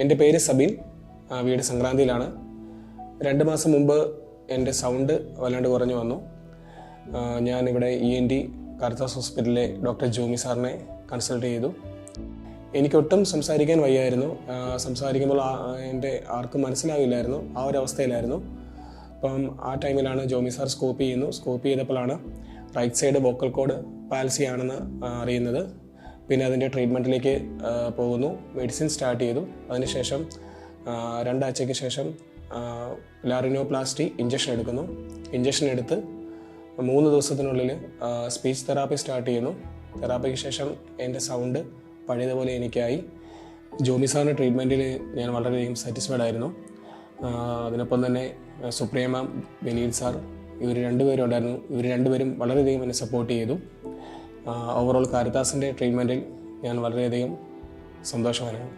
എന്റെ പേര് സബിൻ. വീട് സംക്രാന്തിയിലാണ്. രണ്ട് മാസം മുമ്പ് എന്റെ സൗണ്ട് വല്ലാണ്ട് കുറഞ്ഞു വന്നു. ഞാനിവിടെ ഇ എൻ ടി കാർത്താസ് ഹോസ്പിറ്റലിലെ ഡോക്ടർ ജോമി സാറിനെ കൺസൾട്ട് ചെയ്തു. എനിക്കൊട്ടും സംസാരിക്കാൻ വയ്യായിരുന്നു. സംസാരിക്കുമ്പോൾ എന്റെ ആർക്കും മനസ്സിലാവില്ലായിരുന്നു. ആ ഒരു അവസ്ഥയിലായിരുന്നു. അപ്പം ആ ടൈമിലാണ് ജോമി സാർ സ്കോപ്പ് ചെയ്യുന്നു. സ്കോപ്പ് ചെയ്തപ്പോഴാണ് right side vocal cord palsy ആണെന്ന് അറിയുന്നത്. പിന്നെ അതിന്റെ ട്രീറ്റ്മെന്റിലേക്ക് പോകുന്നു. മെഡിസിൻ സ്റ്റാർട്ട് ചെയ്തു. അതിനുശേഷം രണ്ടാഴ്ചയ്ക്ക് ശേഷം ലാറിനോപ്ലാസ്റ്റി ഇഞ്ചക്ഷൻ എടുക്കുന്നു. ഇഞ്ചക്ഷൻ എടുത്ത് മൂന്ന് ദിവസത്തിനുള്ളിൽ സ്പീച്ച് തെറാപ്പി സ്റ്റാർട്ട് ചെയ്യുന്നു. തെറാപ്പിക്ക് ശേഷം എന്റെ സൗണ്ട് പഴയതുപോലെ എനിക്കായി. ജോമി സാറിന്റെ ട്രീറ്റ്മെന്റിൽ ഞാൻ വളരെയധികം സാറ്റിസ്ഫൈഡ് ആയിരുന്നു. അതിനൊപ്പം തന്നെ സുപ്രിയ മാം വിനീത് സാർ ഇവർ രണ്ടുപേരും ഉണ്ടായിരുന്നു. ഇവർ രണ്ടുപേരും വളരെയധികം എന്നെ സപ്പോർട്ട് ചെയ്തു. ഓവറോൾ കാരിത്താസിന്റെ ട്രീറ്റ്മെന്റിൽ ഞാൻ വളരെയധികം സന്തോഷവാനാണ്.